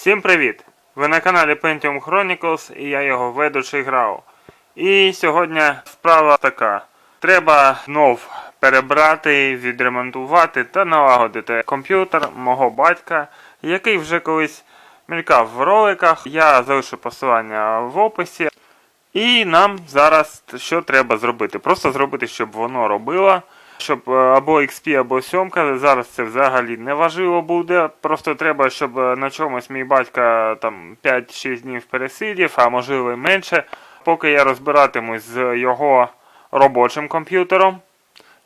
Всім привіт! Ви на каналі Pentium Chronicles і я його ведучий грав. І сьогодні справа така. Треба знов перебрати, відремонтувати та налагодити комп'ютер мого батька, який вже колись мелькав в роликах. Я залишу посилання в описі. І нам зараз що треба зробити? Просто зробити, щоб воно робило. Щоб е, або XP, або сьомка. зараз це взагалі не важливо буде. Просто треба, щоб е, на чомусь мій батька там 5-6 днів пересидів, а можливо і менше. Поки я розбиратимусь з його робочим комп'ютером,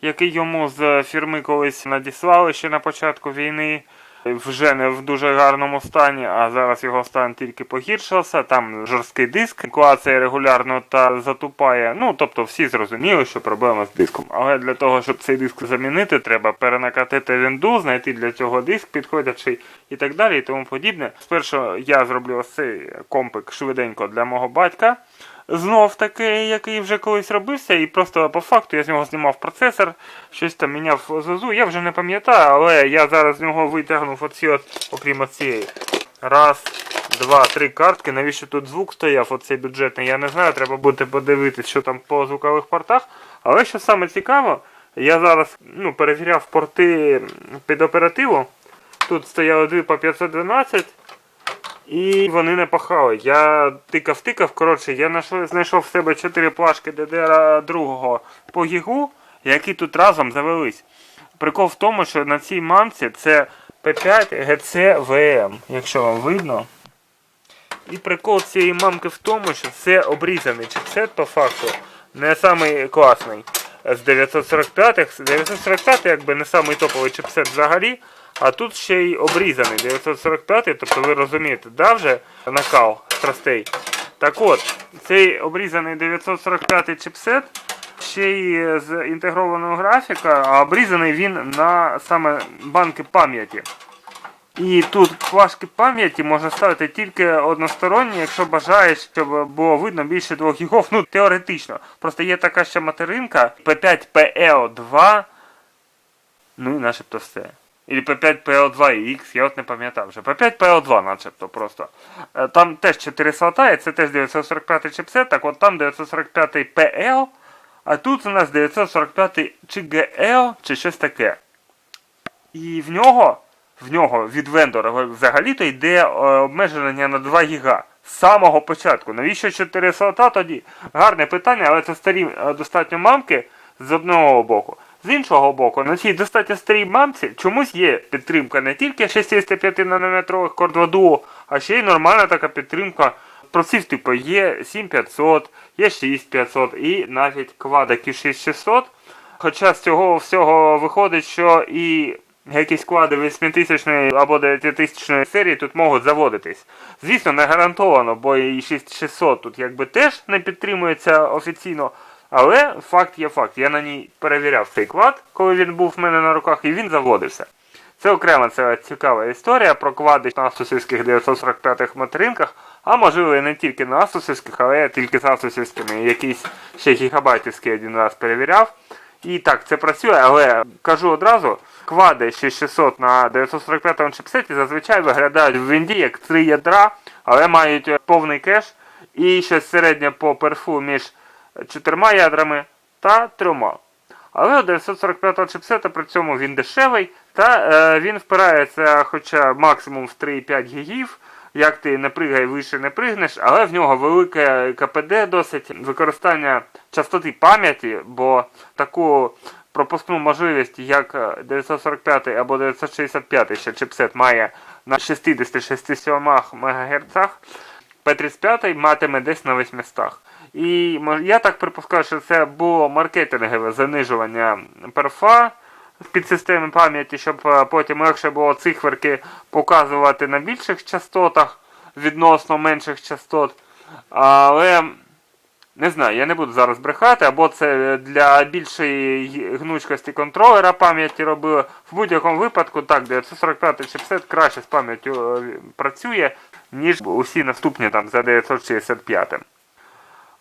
який йому з фірми колись надіслали ще на початку війни. Вже не в дуже гарному стані, а зараз його стан тільки погіршився. Там жорсткий диск, клацає регулярно та затупає. Ну, тобто всі зрозуміли, що проблема з диском. Але для того, щоб цей диск замінити, треба перенакатити вінду, знайти для цього диск підходячий і так далі, і тому подібне. Спершу я зроблю ось цей компик швиденько для мого батька. Знов таки, який вже колись робився, і просто по факту я з нього знімав процесор, щось там міняв ЗУЗу, я вже не пам'ятаю, але я зараз з нього витягнув оці от, окрім цієї. Раз, два, три картки. Навіщо тут звук стояв, оцей бюджетний, я не знаю, треба буде подивитись, що там по звукових портах. Але що саме цікаво, я зараз ну, перевіряв порти під оперативу. Тут стояли дві по 512. І вони не пахали. Я тикав-тикав, коротше, я знайшов, в себе 4 плашки ddr 2 по гігу, які тут разом завелись. Прикол в тому, що на цій мамці це P5 GC-VM, якщо вам видно. І прикол цієї мамки в тому, що це обрізаний чипсет по факту, не самий класний з 945-х. 945 якби не самий топовий чипсет взагалі. А тут ще й обрізаний 945, тобто ви розумієте, да, вже накал страстей. Так от, цей обрізаний 945 чипсет ще й з інтегрованого графіка, а обрізаний він на саме банки пам'яті. І тут флажки пам'яті можна ставити тільки односторонні, якщо бажаєш, щоб було видно більше 2 гігов. Ну, теоретично. Просто є така ще материнка P5PL2. Ну і начебто все. Или P5PL2X, я от не пам'ятав вже. P5PL2 начебто просто. Е, Там теж 4 слота, і це теж 945 чипсет, так от там 945 PL, а тут у нас 945 чи GL, чи щось таке. І в нього, в нього від вендора взагалі-то йде е, обмеження на 2 гіга. З самого початку. Навіщо 4 слота тоді? Гарне питання, але це старі е, достатньо мамки з одного боку. З іншого боку, на цій достатньо старій мамці чомусь є підтримка не тільки 65 нанометрових кордваду, а ще й нормальна така підтримка процесів типу є 7500, є 6500 і навіть квада Q6600. Хоча з цього всього виходить, що і якісь клади 8000 або 9000 серії тут можуть заводитись. Звісно, не гарантовано, бо і 6600 тут якби теж не підтримується офіційно. Але факт є факт. Я на ній перевіряв цей квад, коли він був в мене на руках, і він заводився. Це окрема це цікава історія про квади на асусівських 945-х материнках, а можливо і не тільки на асусівських, але тільки з асусівськими якийсь ще гігабайтівський один раз перевіряв. І так, це працює, але кажу одразу, квади 6600 на 945-му чипсеті зазвичай виглядають в Вінді як три ядра, але мають повний кеш і щось середнє по перфу між чотирма ядрами та трьома. Але у 945 чипсета при цьому він дешевий, та е, він впирається хоча максимум в 3,5 гігів. Як ти не пригай, вище не пригнеш, але в нього велике КПД досить використання частоти пам'яті, бо таку пропускну можливість, як 945 або 965 ще чипсет має на 66 МГц, P35 матиме десь на 800. І я так припускаю, що це було маркетингове занижування перфа в підсистемі пам'яті, щоб е, потім легше було циферки показувати на більших частотах відносно менших частот. Але не знаю, я не буду зараз брехати, або це для більшої гнучкості контролера пам'яті робили. В будь-якому випадку, так, 945 чипсет краще з пам'яттю е, працює, ніж усі наступні там за 965.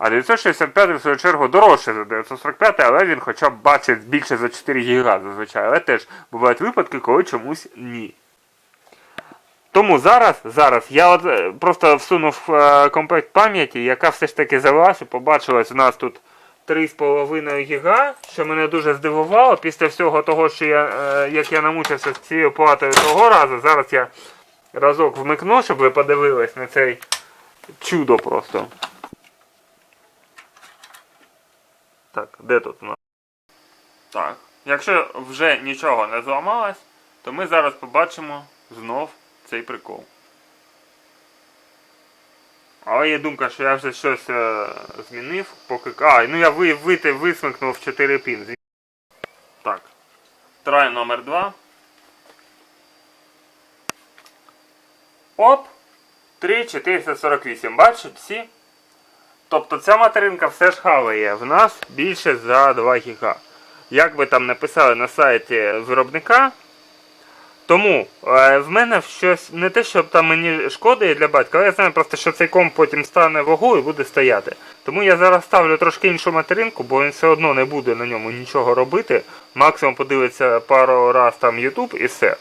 А 965 в свою чергу дорожче за 945, але він хоча б бачить більше за 4 ГБ зазвичай. Але теж бувають випадки, коли чомусь ні. Тому зараз, зараз я от е, просто всунув е, комплект пам'яті, яка все ж таки завелась і побачилась у нас тут 3,5 гіга, що мене дуже здивувало після всього того, що я, е, як я намучився з цією платою того разу. Зараз я разок вмикну, щоб ви подивились на цей чудо просто. Так, де тут у нас? Так. Якщо вже нічого не зламалось, то ми зараз побачимо знов цей прикол. Але є думка, що я вже щось е, змінив, поки. А, ну я ви, ви, висмикнув 4 пін. Так. Трай номер 2. Оп! 3,448. Бачите всі? Тобто ця материнка все ж хаває в нас більше за 2 гіга. Як би там написали на сайті виробника. Тому е, в мене щось не те, щоб там мені шкода для батька, але я знаю просто, що цей комп потім стане вагою і буде стояти. Тому я зараз ставлю трошки іншу материнку, бо він все одно не буде на ньому нічого робити. Максимум подивиться пару раз там YouTube і все.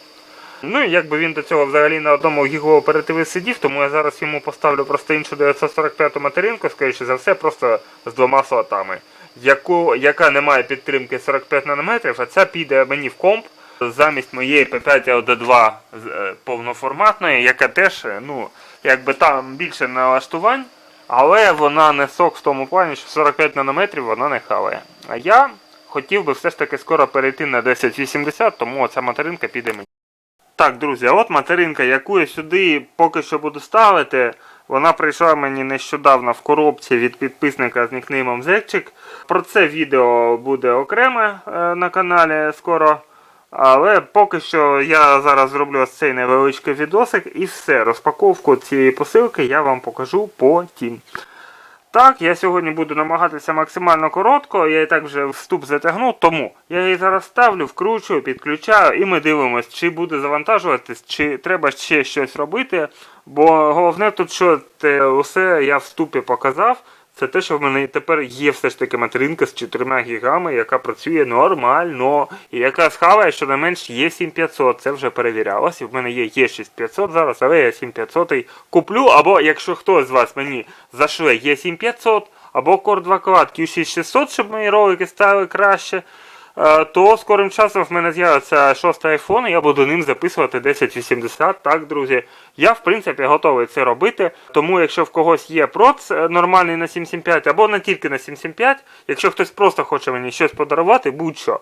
Ну і якби він до цього взагалі на одному гіговому оперативі сидів, тому я зараз йому поставлю просто іншу 945 материнку, скоріше за все, просто з двома слотами, яку, яка не має підтримки 45 нанометрів, а ця піде мені в комп замість моєї P5 LD2 е, повноформатної, яка теж, е, ну, якби там більше налаштувань, але вона не сок в тому плані, що 45 нанометрів вона не хаває. А я хотів би все ж таки скоро перейти на 1080, тому оця материнка піде мені. Так, друзі, от материнка, яку я сюди поки що буду ставити, вона прийшла мені нещодавно в коробці від підписника з нікнеймом Зекчик. Про це відео буде окреме е, на каналі скоро. Але поки що я зараз зроблю ось цей невеличкий відосик і все. Розпаковку цієї посилки я вам покажу потім. Так, я сьогодні буду намагатися максимально коротко, я і так вже вступ затягнув, тому я її зараз ставлю, вкручую, підключаю і ми дивимося, чи буде завантажуватись, чи треба ще щось робити. Бо головне тут, що те, усе я вступі показав, це те, що в мене тепер є все ж таки материнка з 4 гігами, яка працює нормально, і яка схаває, що не менш є 7500, це вже перевірялось. В мене є є 6500 зараз, але я 7500 куплю, або якщо хтось з вас мені зашле є 7500, або Core 2 Quad Q6600, щоб мої ролики стали краще. Е, То скорим часом в мене з'явиться шостий iPhone, і я буду ним записувати 1080. Так, друзі, я в принципі готовий це робити. Тому, якщо в когось є проц е, нормальний на 775 або не тільки на 775, якщо хтось просто хоче мені щось подарувати, будь-що.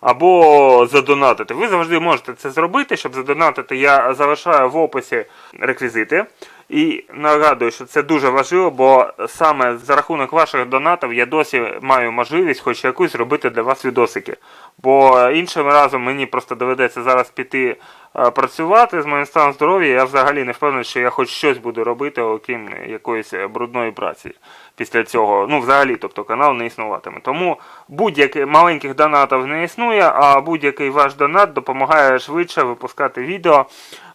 Або задонатити. Ви завжди можете це зробити. Щоб задонатити, я залишаю в описі реквізити. І нагадую, що це дуже важливо, бо саме за рахунок ваших донатів я досі маю можливість хоч якусь зробити для вас відосики. Бо іншим разом мені просто доведеться зараз піти працювати з моїм станом здоров'я. Я взагалі не впевнений, що я хоч щось буду робити, окрім якоїсь е, брудної праці. Після цього, ну взагалі, тобто канал не існуватиме. Тому будь-яких маленьких донатів не існує, а будь-який ваш донат допомагає швидше випускати відео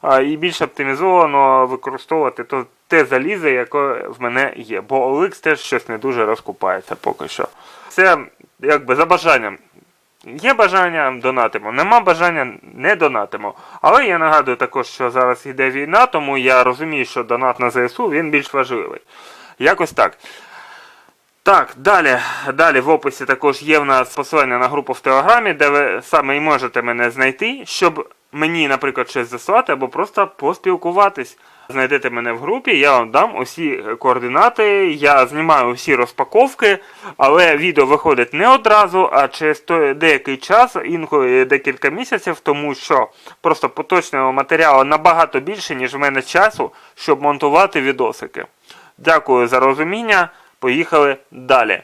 а, і більш оптимізовано використовувати то, те залізо, яке в мене є. Бо OLX теж щось не дуже розкупається поки що. Це якби за бажанням. Є бажання донатимо, нема бажання не донатимо. Але я нагадую також, що зараз йде війна, тому я розумію, що донат на ЗСУ він більш важливий. Якось так. Так, далі, далі в описі також є в нас посилання на групу в Телеграмі, де ви саме і можете мене знайти, щоб мені, наприклад, щось заслати або просто поспілкуватись. Знайдете мене в групі, я вам дам усі координати, я знімаю усі розпаковки, але відео виходить не одразу, а через деякий час, інколи декілька місяців, тому що просто поточного матеріалу набагато більше, ніж в мене часу, щоб монтувати відосики. Дякую за розуміння. Поїхали далі.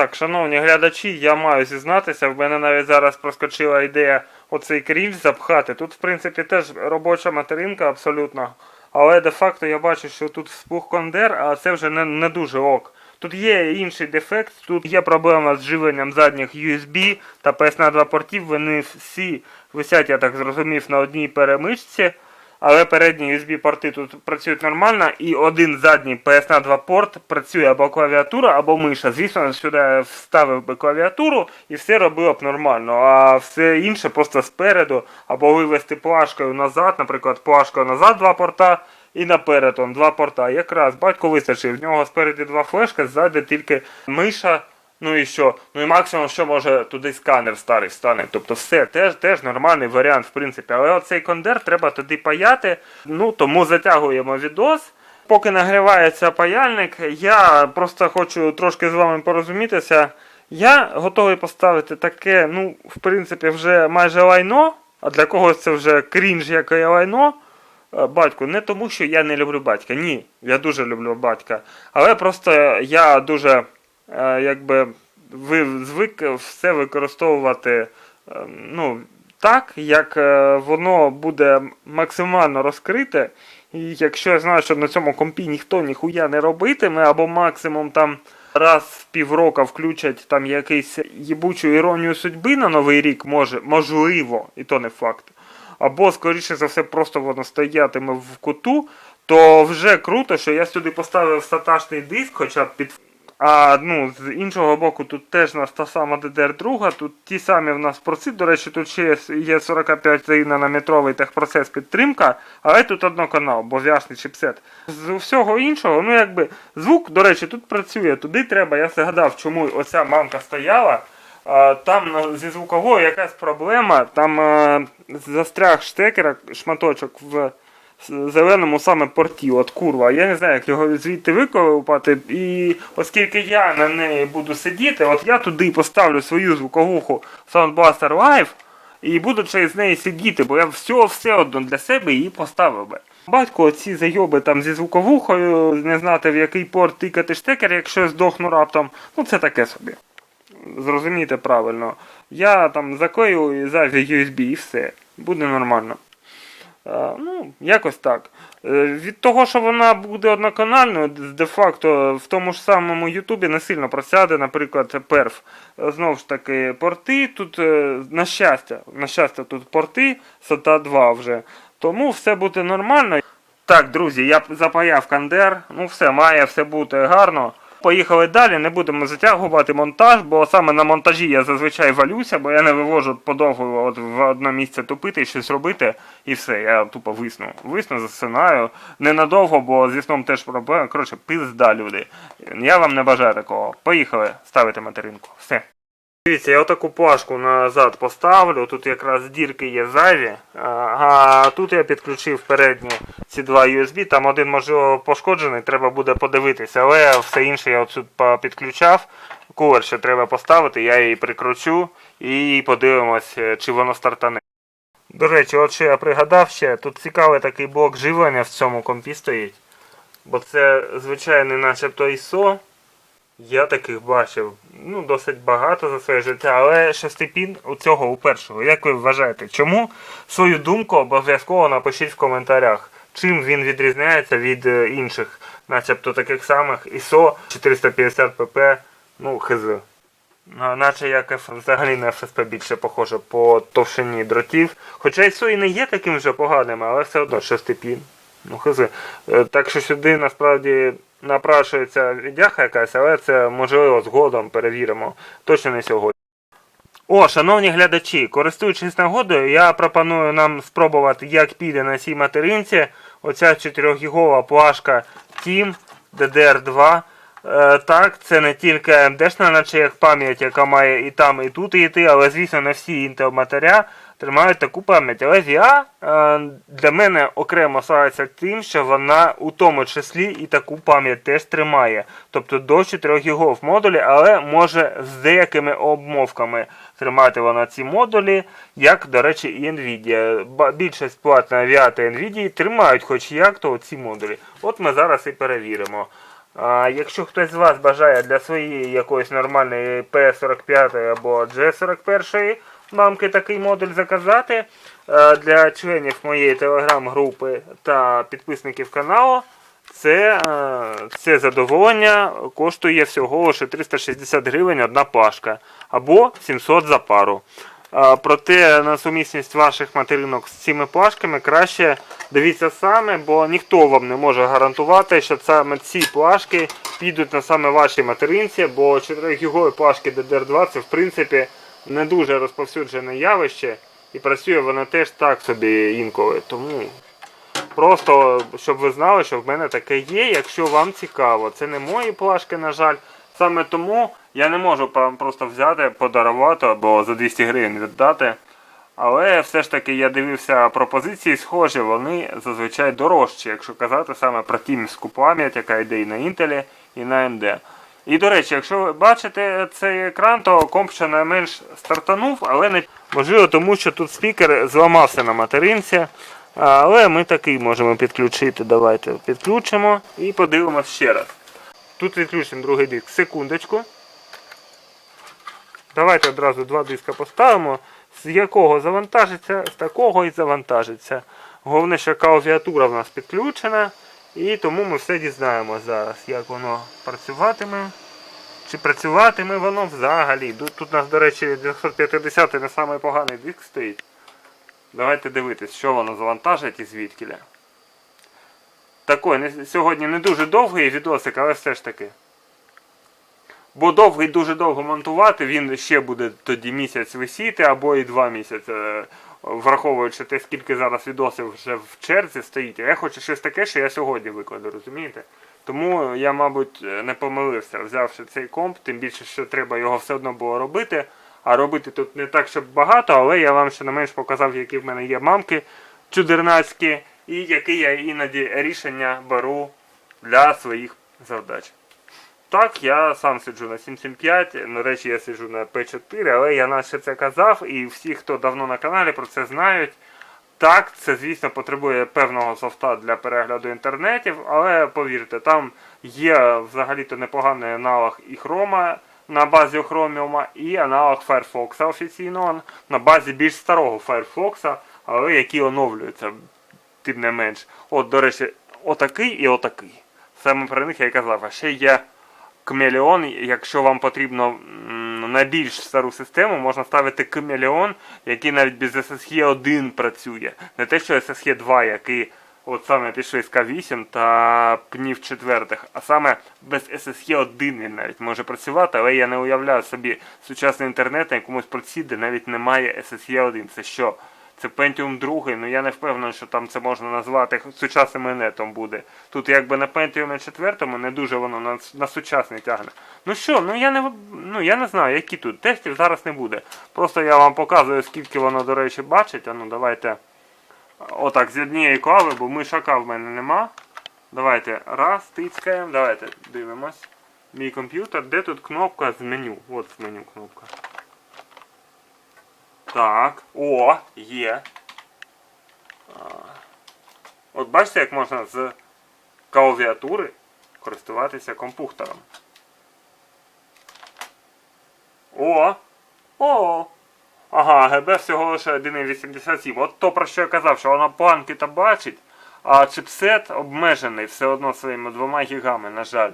Так, шановні глядачі, я маю зізнатися, в мене навіть зараз проскочила ідея оцей крінж запхати. Тут, в принципі, теж робоча материнка абсолютно. Але де-факто я бачу, що тут спух кондер, а це вже не, не дуже ок. Тут є інший дефект, тут є проблема з живленням задніх USB та PS2 портів. Вони всі висять, я так зрозумів, на одній перемичці. Але передні USB порти тут працюють нормально, і один задній PS 2 порт працює або клавіатура, або миша. Звісно, сюди вставив би клавіатуру і все робило б нормально. А все інше просто спереду, або вивести плашкою назад, наприклад, плашкою назад два порта. І наперед он два порта. Якраз батько вистачив. В нього спереді два флешки, ззаді тільки миша. Ну і що? Ну і максимум, що може туди сканер старий встане. Тобто все теж теж нормальний варіант, в принципі. Але оцей кондер треба туди паяти. Ну тому затягуємо відос. Поки нагрівається паяльник, я просто хочу трошки з вами порозумітися. Я готовий поставити таке, ну, в принципі, вже майже лайно, а для когось це вже крінж, як і лайно. Е, Батьку, не тому, що я не люблю батька. Ні, я дуже люблю батька. Але просто я дуже якби ви звик все використовувати е, ну, так, як е, воно буде максимально розкрите. І якщо я знаю, що на цьому компі ніхто ніхуя не робитиме, або максимум там раз в півроку включать там якийсь їбучу іронію судьби на новий рік, може, можливо, і то не факт. Або, скоріше за все, просто воно стоятиме в куту, то вже круто, що я сюди поставив саташний диск, хоча б під. А ну, з іншого боку, тут теж у нас та сама DDR2, тут ті самі в нас проси, до речі, тут ще є- є 45 нанометровий техпроцес підтримка, але тут одноканал, бо в'яшний чипсет. З усього іншого, ну якби звук, до речі, тут працює, туди треба, я згадав, чому оця мамка стояла. Там зі звуковою якась проблема, там е, застряг штекера, шматочок в зеленому саме порті, от курва. Я не знаю, як його звідти викопати. І оскільки я на неї буду сидіти, от я туди поставлю свою звуковуху Soundblaster Live і буду через неї сидіти, бо я все, все одно для себе її поставив би. Батько, оці зайоби там зі звуковухою, не знати в який порт тикати штекер, якщо я здохну раптом, ну це таке собі. Зрозумійте правильно. Я там заклею зайві USB і все. Буде нормально. Е, ну, якось так. Е, від того, що вона буде одноканальною, де-факто в тому ж самому Ютубі не сильно просяде, наприклад, перф. Е, Знову ж таки, порти тут, е, на щастя, на щастя, тут порти SATA 2 вже. Тому все буде нормально. Так, друзі, я запаяв кандер. Ну все, має все бути гарно. Поїхали далі, не будемо затягувати монтаж, бо саме на монтажі я зазвичай валюся, бо я не вивожу подовго от в одне місце тупити, щось робити, і все, я тупо висну. Висну, засинаю. Ненадовго, бо зі сном теж проблема. Коротше, пизда, люди. Я вам не бажаю такого. Поїхали ставити материнку. Все. Дивіться, я отаку плашку назад поставлю. Тут якраз дірки є зайві. А, тут я підключив передні ці два USB. Там один можливо пошкоджений, треба буде подивитися. Але все інше я отсюд підключав. Кулер ще треба поставити, я її прикручу і подивимось, е, чи воно стартане. До речі, от що я пригадав ще, тут цікавий такий блок живлення в цьому компі стоїть. Бо це звичайний начебто ISO. Я таких бачив ну, досить багато за своє життя, але шестипін у цього у першого. Як ви вважаєте, чому свою думку обов'язково напишіть в коментарях, чим він відрізняється від е, інших, начебто таких самих ISO 450 pp, ну хз. Наче як взагалі на FSP більше похоже по товщині дротів. Хоча ISO і не є таким вже поганим, але все одно шестипін. Ну хз. Е, Так що сюди насправді напрашується віддяха якась, але це можливо згодом перевіримо. Точно не сьогодні. О, шановні глядачі, користуючись нагодою, я пропоную нам спробувати, як піде на цій материнці оця 4 гігова плашка Team DDR2. Е, так, це не тільки AMD-шна, наче як пам'ять, яка має і там, і тут і йти, але звісно не всі Intel матеря тримають таку пам'ять. Але VIA е, для мене окремо славиться тим, що вона у тому числі і таку пам'ять теж тримає. Тобто до 4 гігов модулі, але може з деякими обмовками тримати вона ці модулі, як, до речі, і Nvidia. Більшість плат на та Nvidia тримають хоч як то ці модулі. От ми зараз і перевіримо. А, якщо хтось з вас бажає для своєї якоїсь нормальної P45 або G41 мамки такий модуль заказати е, для членів моєї телеграм-групи та підписників каналу, це, е, це задоволення коштує всього лише 360 гривень одна пашка або 700 за пару. Проте на сумісність ваших материнок з цими плашками краще дивіться саме, бо ніхто вам не може гарантувати, що саме ці плашки підуть на саме вашій материнці, бо 4-гігові плашки DDR2 це в принципі не дуже розповсюджене явище, і працює воно теж так собі інколи. Тому просто щоб ви знали, що в мене таке є, якщо вам цікаво. Це не мої плашки, на жаль. Саме тому я не можу просто взяти, подарувати або за 200 гривень віддати. Але все ж таки я дивився пропозиції схожі, вони зазвичай дорожчі, якщо казати саме про тімську пам'ять, яка йде і на Intel, і на AMD. І до речі, якщо ви бачите цей екран, то комп щонайменш стартанув, але не можливо, тому що тут спікер зламався на материнці. Але ми такий можемо підключити. Давайте підключимо і подивимося ще раз. Тут відключимо другий диск. Секундочку. Давайте одразу два диска поставимо. З якого завантажиться, з такого і завантажиться. Головне, що клавіатура в нас підключена. І тому ми все дізнаємося зараз, як воно працюватиме. Чи працюватиме воно взагалі. Тут, у нас, до речі, 950 не самий поганий диск стоїть. Давайте дивитись, що воно завантажить і звідкіля. Такий, сьогодні не дуже довгий відосик, але все ж таки. Бо довгий дуже довго монтувати, він ще буде тоді місяць висіти, або і два місяці, враховуючи те, скільки зараз відосів вже в черзі стоїть. Я хочу щось таке, що я сьогодні викладу, розумієте? Тому я, мабуть, не помилився, взявши цей комп, тим більше, що треба його все одно було робити. А робити тут не так, щоб багато, але я вам ще не менш показав, які в мене є мамки чудернацькі, і які я іноді рішення беру для своїх завдач. Так, я сам сиджу на 775, до речі, я сиджу на P4, але я наче це казав, і всі, хто давно на каналі, про це знають. Так, це, звісно, потребує певного софта для перегляду інтернетів, але повірте, там є взагалі-то непоганий аналог і Chrome на базі Chromium, і аналог Firefox офіційного на базі більш старого Firefox, але який оновлюється, тим не менш. От, до речі, отакий і отакий. Саме про них я і казав, а ще є Камелеон, якщо вам потрібно на більш стару систему, можна ставити Камелеон, який навіть без SSH 1 працює. Не те, що SSH 2, який от саме пішли з К8 та пнів четвертих, а саме без SSH 1 він навіть може працювати, але я не уявляю собі сучасний інтернет на якомусь проці, де навіть немає SSH 1. Це що? Це Pentium 2, ну я не впевнений, що там це можна назвати сучасним інетом буде. Тут якби на Pentium 4 не дуже воно на, на сучасний тягне. Ну що, ну я не ну я не знаю, які тут. Тестів зараз не буде. Просто я вам показую, скільки воно, до речі, бачить. А ну давайте отак з однієї клави, бо мишака в мене нема. Давайте раз, тицькаємо, давайте дивимось. Мій комп'ютер, де тут кнопка з меню? От з меню кнопка. Так, о, є. От бачите, як можна з клавіатури користуватися компухтером. О! О! Ага, ГБ всього лише 1,87. От то про що я казав, що вона планки та бачить, а чипсет обмежений все одно своїми двома гігами, на жаль.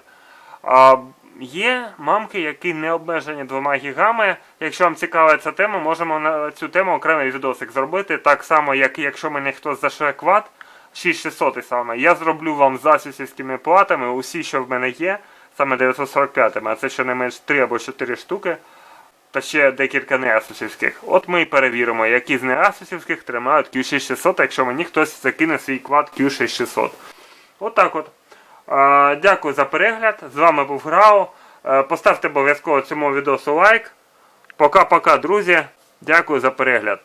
А є мамки, які не обмежені двома гігами. Якщо вам цікава ця тема, можемо на цю тему окремий відосик зробити. Так само, як і якщо мене хтось зашле квад 6600 саме, я зроблю вам з асюсівськими платами усі, що в мене є, саме 945, а це щонайменш 3 або 4 штуки. Та ще декілька неасусівських. От ми і перевіримо, які з неасусівських тримають Q6600, якщо мені хтось закине свій квад Q6600. От так от. А, дякую за перегляд. З вами був Грао. Е, Поставте обов'язково цьому відосу лайк. Пока-пока, друзі. Дякую за перегляд.